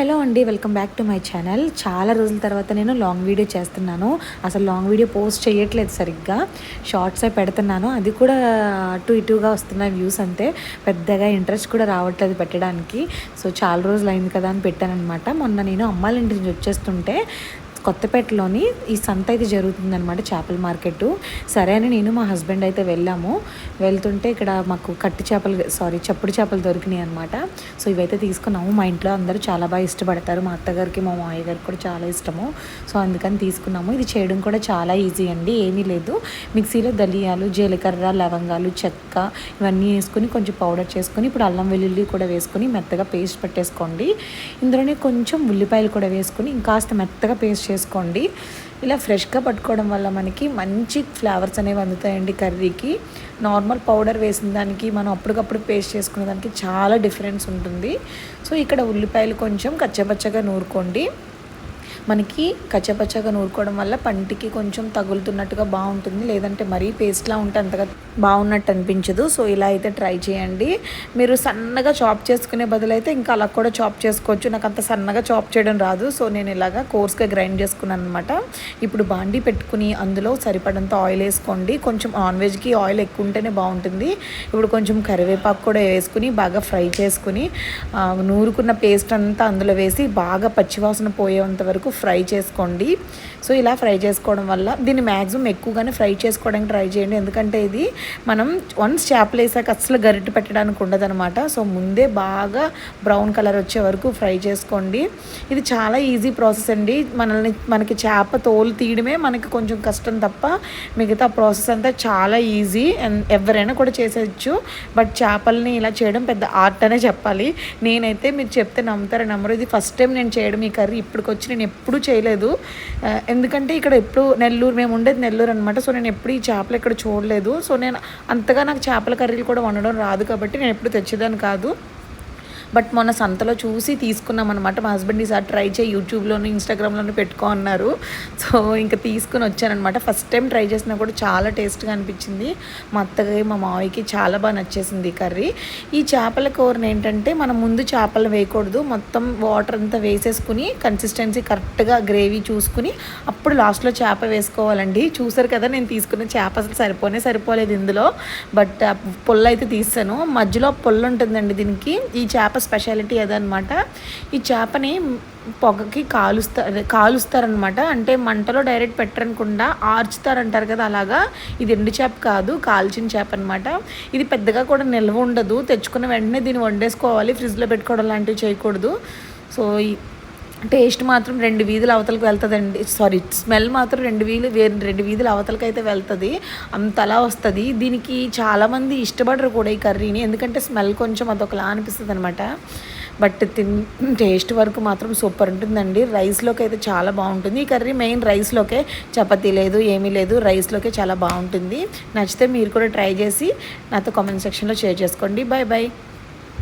Hello అండి welcome back to my channel. చాలా రోజుల తర్వాత నేను లాంగ్ వీడియో చేస్తున్నాను. అసలు లాంగ్ వీడియో పోస్ట్ చేయట్లేదు సరిగ్గా. షార్ట్సే పెడుతున్నాను. అది కూడా అటు ఇటుగా వస్తున్నాయి వ్యూస్ అంతే. పెద్దగా ఇంట్రెస్ట్ కూడా రావట్లేదు పెట్టడానికి. సో చాలా రోజులు అయింది కదా అని పెట్టాను అనమాట మొన్న నేను అమ్మాయిల ఇంటి నుంచి వచ్చేస్తుంటే కొత్తపేటలోని ఈ సంత అయితే జరుగుతుందనమాట చేపల మార్కెట్ సరే అని నేను మా హస్బెండ్ అయితే వెళ్ళాము. వెళ్తుంటే ఇక్కడ మాకు కట్టి చేపలు సారీ చప్పుడు చేపలు దొరికినాయి అనమాట సో ఇవైతే తీసుకున్నాము. మా ఇంట్లో అందరూ చాలా బాగా ఇష్టపడతారు. మా అత్తగారికి మా మామయ్య గారికి కూడా చాలా ఇష్టము. సో అందుకని తీసుకున్నాము. ఇది చేయడం కూడా చాలా ఈజీ అండి ఏమీ లేదు. మిక్సీలో దలియాలు జీలకర్ర లవంగాలు చెక్క ఇవన్నీ వేసుకొని కొంచెం పౌడర్ చేసుకొని ఇప్పుడు అల్లం వెల్లుల్లి కూడా వేసుకొని మెత్తగా పేస్ట్ పెట్టేసుకోండి. ఇందులోనే కొంచెం ఉల్లిపాయలు కూడా వేసుకొని ఇంకాస్త మెత్తగా పేస్ట్ చేసుకోండి. ఇలా ఫ్రెష్గా పట్టుకోవడం వల్ల మనకి మంచి ఫ్లేవర్స్ అనేవి అందుతాయండి కర్రీకి. నార్మల్ పౌడర్ వేసిన దానికి మనం అప్పటికప్పుడు పేస్ట్ చేసుకునే దానికి చాలా డిఫరెన్స్ ఉంటుంది. సో ఇక్కడ ఉల్లిపాయలు కొంచెం కచ్చపచ్చగా నూరుకోండి. మనకి కచ్చపచ్చగా నూరుకోవడం వల్ల పంటికి కొంచెం తగులుతున్నట్టుగా బాగుంటుంది. లేదంటే మరీ పేస్ట్లా ఉంటే అంతగా బాగున్నట్టు అనిపించదు. సో ఇలా అయితే ట్రై చేయండి. మీరు సన్నగా చాప్ చేసుకునే బదులు అయితే ఇంకా అలా కూడా చాప్ చేసుకోవచ్చు. నాకు అంత సన్నగా చాప్ చేయడం రాదు. సో నేను ఇలాగా కోర్స్గా గ్రైండ్ చేసుకున్నాను అనమాట ఇప్పుడు బాండీ పెట్టుకుని అందులో సరిపడంత ఆయిల్ వేసుకోండి. కొంచెం నాన్ వెజ్కి ఆయిల్ ఎక్కువ ఉంటేనే బాగుంటుంది. ఇప్పుడు కొంచెం కరివేపాకు కూడా వేసుకుని బాగా ఫ్రై చేసుకుని నూరుకున్న పేస్ట్ అంతా అందులో వేసి బాగా పచ్చివాసన పోయేంత వరకు ఫ్రై చేసుకోండి. సో ఇలా ఫ్రై చేసుకోవడం వల్ల దీన్ని మ్యాక్సిమం ఎక్కువగానే ఫ్రై చేసుకోవడానికి ట్రై చేయండి. ఎందుకంటే ఇది మనం వన్స్ చేపలు వేసాక అసలు గరిటె పెట్టడానికి ఉండదనమాట సో ముందే బాగా బ్రౌన్ కలర్ వచ్చే వరకు ఫ్రై చేసుకోండి. ఇది చాలా ఈజీ ప్రాసెస్ అండి. మనల్ని మనకి చేప తోలు తీయడమే మనకి కొంచెం కష్టం తప్ప మిగతా ప్రాసెస్ అంతా చాలా ఈజీ అండ్ ఎవరైనా కూడా చేసేయచ్చు. బట్ చేపల్ని ఇలా చేయడం పెద్ద ఆర్ట్ అనే చెప్పాలి. నేనైతే మీరు చెప్తే నమ్ముతారో నమ్మరు ఇది ఫస్ట్ టైం నేను చేయడం ఈ కర్రీ. ఇప్పటికొచ్చి నేను ఎప్పుడూ చేయలేదు. ఎందుకంటే ఇక్కడ ఎప్పుడు నెల్లూరు మేము ఉండేది నెల్లూరు అనమాట సో నేను ఎప్పుడు ఈ చేపలు ఇక్కడ చూడలేదు. సో నేను అంతగా నాకు చేపల కర్రీలు కూడా వండడం రాదు కాబట్టి నేను ఎప్పుడు తెచ్చేదాన్ని కాదు. బట్ మొన్న సంతలో చూసి తీసుకున్నాం అనమాట మా హస్బెండ్ ఈసారి ట్రై చేయి యూట్యూబ్లోను ఇన్స్టాగ్రామ్లోనూ పెట్టుకో అన్నారు సో ఇంకా తీసుకుని వచ్చానమాట ఫస్ట్ టైం ట్రై చేసినా కూడా చాలా టేస్ట్గా అనిపించింది. మా అత్తగారి మా మావయ్యకి చాలా బాగా నచ్చేసింది ఈ కర్రీ. ఈ చేపల కూరని ఏంటంటే మనం ముందు చేపలు వేయకూడదు. మొత్తం వాటర్ అంతా వేసేసుకుని కన్సిస్టెన్సీ కరెక్ట్గా గ్రేవీ చూసుకుని అప్పుడు లాస్ట్లో చేప వేసుకోవాలండి. చూసారు కదా నేను తీసుకున్న చేప అసలు సరిపోనే సరిపోలేదు ఇందులో. బట్ పొల్ల పుల్ల అయితే తీసాను. మధ్యలో పుల్ల ఉంటుందండి దీనికి. ఈ చేప స్పెషాలిటీ అదనమాట. ఈ చేపని పొగకి కాలుస్తారు కాలుస్తారనమాట. అంటే మంటలో డైరెక్ట్ పెట్టరనుకుండా ఆర్చుతారంటారు కదా అలాగా. ఇది ఎండు చేప కాదు కాల్చిన చేప అనమాట ఇది పెద్దగా కూడా నిల్వ ఉండదు. తెచ్చుకున్న వెంటనే దీన్ని వండేసుకోవాలి. ఫ్రిడ్జ్లో పెట్టుకోవడం లాంటివి చేయకూడదు. సో ఈ టేస్ట్ మాత్రం రెండు వీధుల అవతలకు వెళ్తుందండి. సారీ స్మెల్ మాత్రం రెండు వీలు వేరే రెండు వీధుల అవతలకి అయితే వెళ్తుంది. అంతలా వస్తుంది. దీనికి చాలామంది ఇష్టపడరు కూడా ఈ కర్రీని. ఎందుకంటే స్మెల్ కొంచెం అదొకలా అనిపిస్తుంది అనమాట బట్ తిన్ టేస్ట్ వరకు మాత్రం సూపర్ ఉంటుందండి. రైస్లోకి అయితే చాలా బాగుంటుంది. ఈ కర్రీ మెయిన్ రైస్లోకే చపాతీ లేదు ఏమీ లేదు. రైస్లోకే చాలా బాగుంటుంది. నచ్చితే మీరు కూడా ట్రై చేసి నాతో కామెంట్ సెక్షన్లో షేర్ చేసుకోండి. Bye bye